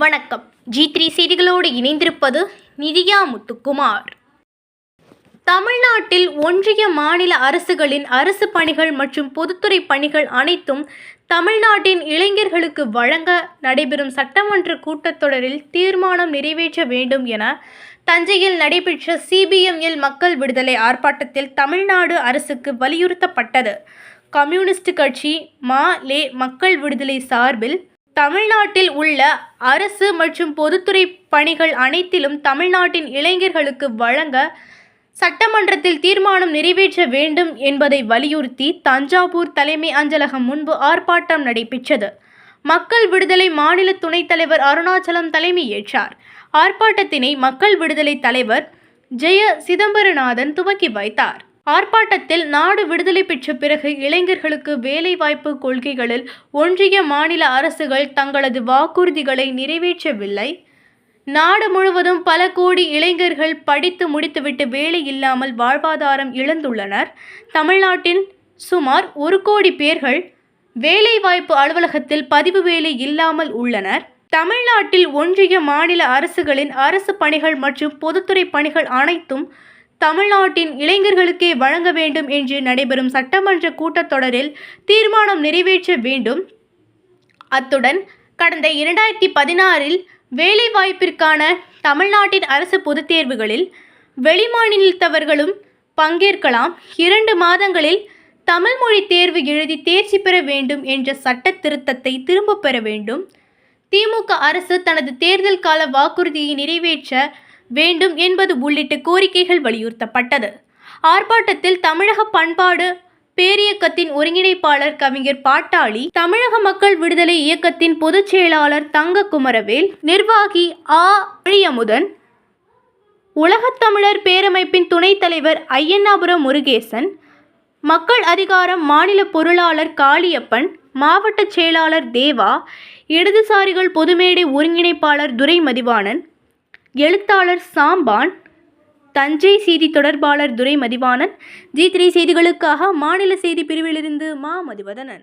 வணக்கம். G three செய்திகளோடு இணைந்திருப்பது நிதியா முத்துக்குமார். தமிழ்நாட்டில் ஒன்றிய மாநில அரசுகளின் அரசு பணிகள் மற்றும் பொதுத்துறை பணிகள் அனைத்தும் தமிழ்நாட்டின் இளைஞர்களுக்கு வழங்க நடைபெறும் சட்டமன்ற கூட்டத்தொடரில் தீர்மானம் நிறைவேற்ற வேண்டும் என தஞ்சையில் நடைபெற்ற சிபிஎம்எல் மக்கள் விடுதலை ஆர்ப்பாட்டத்தில் தமிழ்நாடு அரசுக்கு வலியுறுத்தப்பட்டது. கம்யூனிஸ்ட் கட்சி மா லே மக்கள் விடுதலை சார்பில் தமிழ்நாட்டில் உள்ள அரசு மற்றும் பொதுத்துறை பணிகள் அனைத்திலும் தமிழ்நாட்டின் இளைஞர்களுக்கு வழங்க சட்டமன்றத்தில் தீர்மானம் நிறைவேற்ற வேண்டும் என்பதை வலியுறுத்தி தஞ்சாவூர் தலைமை அஞ்சலகம் முன்பு ஆர்ப்பாட்டம் நடைபெற்றது. மக்கள் விடுதலை மாநில துணைத் தலைவர் அருணாச்சலம் தலைமையேற்றார் ஆர்ப்பாட்டத்தினை மக்கள் விடுதலை தலைவர் ஜெய சிதம்பரநாதன் துவக்கி வைத்தார். ஆர்ப்பாட்டத்தில் நாடு விடுதலை பெற்ற பிறகு இளைஞர்களுக்கு வேலைவாய்ப்பு கொள்கைகளில் ஒன்றிய மாநில அரசுகள் தங்களது வாக்குறுதிகளை நிறைவேற்றவில்லை. நாடு முழுவதும் பல கோடி இளைஞர்கள் படித்து முடித்துவிட்டு வேலை இல்லாமல் வாழ்வாதாரம் இழந்துள்ளனர். தமிழ்நாட்டின் சுமார் ஒரு கோடி பேர்கள் வேலைவாய்ப்பு அலுவலகத்தில் பதிவு வேலை இல்லாமல் உள்ளனர். தமிழ்நாட்டில் ஒன்றிய மாநில அரசுகளின் அரசு பணிகள் மற்றும் பொதுத்துறை பணிகள் அனைத்தும் தமிழ்நாட்டின் இளைஞர்களுக்கே வழங்க வேண்டும் என்று நடைபெறும் சட்டமன்ற கூட்டத்தொடரில் தீர்மானம் நிறைவேற்ற வேண்டும். அத்துடன் கடந்த இரண்டாயிரத்தி பதினாறில் வேலைவாய்ப்பிற்கான தமிழ்நாட்டின் அரசு பொதுத் தேர்வுகளில் வெளிமாநிலத்தவர்களும் பங்கேற்கலாம். இரண்டு மாதங்களில் தமிழ் மொழி தேர்வு எழுதி தேர்ச்சி பெற வேண்டும் என்ற சட்ட திருத்தத்தை திரும்பப் பெற வேண்டும். திமுக அரசு தனது தேர்தல் கால வாக்குறுதியை நிறைவேற்ற வேண்டும் என்பது உள்ளிட்ட கோரிக்கைகள் வலியுறுத்தப்பட்டது. ஆர்ப்பாட்டத்தில் தமிழக பண்பாடு பேரியக்கத்தின் ஒருங்கிணைப்பாளர் கவிஞர் பாட்டாளி தமிழக மக்கள் விடுதலை இயக்கத்தின் பொதுச் செயலாளர் தங்க குமரவேல் நிர்வாகி ஆ. அழியமுதன் உலகத்தமிழர் பேரமைப்பின் துணைத் தலைவர் ஐயன்னாபுரம் முருகேசன் மக்கள் அதிகாரம் மாநில பொருளாளர் காளியப்பன் மாவட்ட செயலாளர் தேவா இடதுசாரிகள் பொதுமேடை ஒருங்கிணைப்பாளர் துரை மதிவாணன் எழுத்தாளர் சாம்பான் தஞ்சை செய்தி தொடர்பாளர் துரை மதிவாணன் ஜி த்ரீ செய்திகளுக்காக மாநில செய்தி பிரிவிலிருந்து மா மதிவதனன்.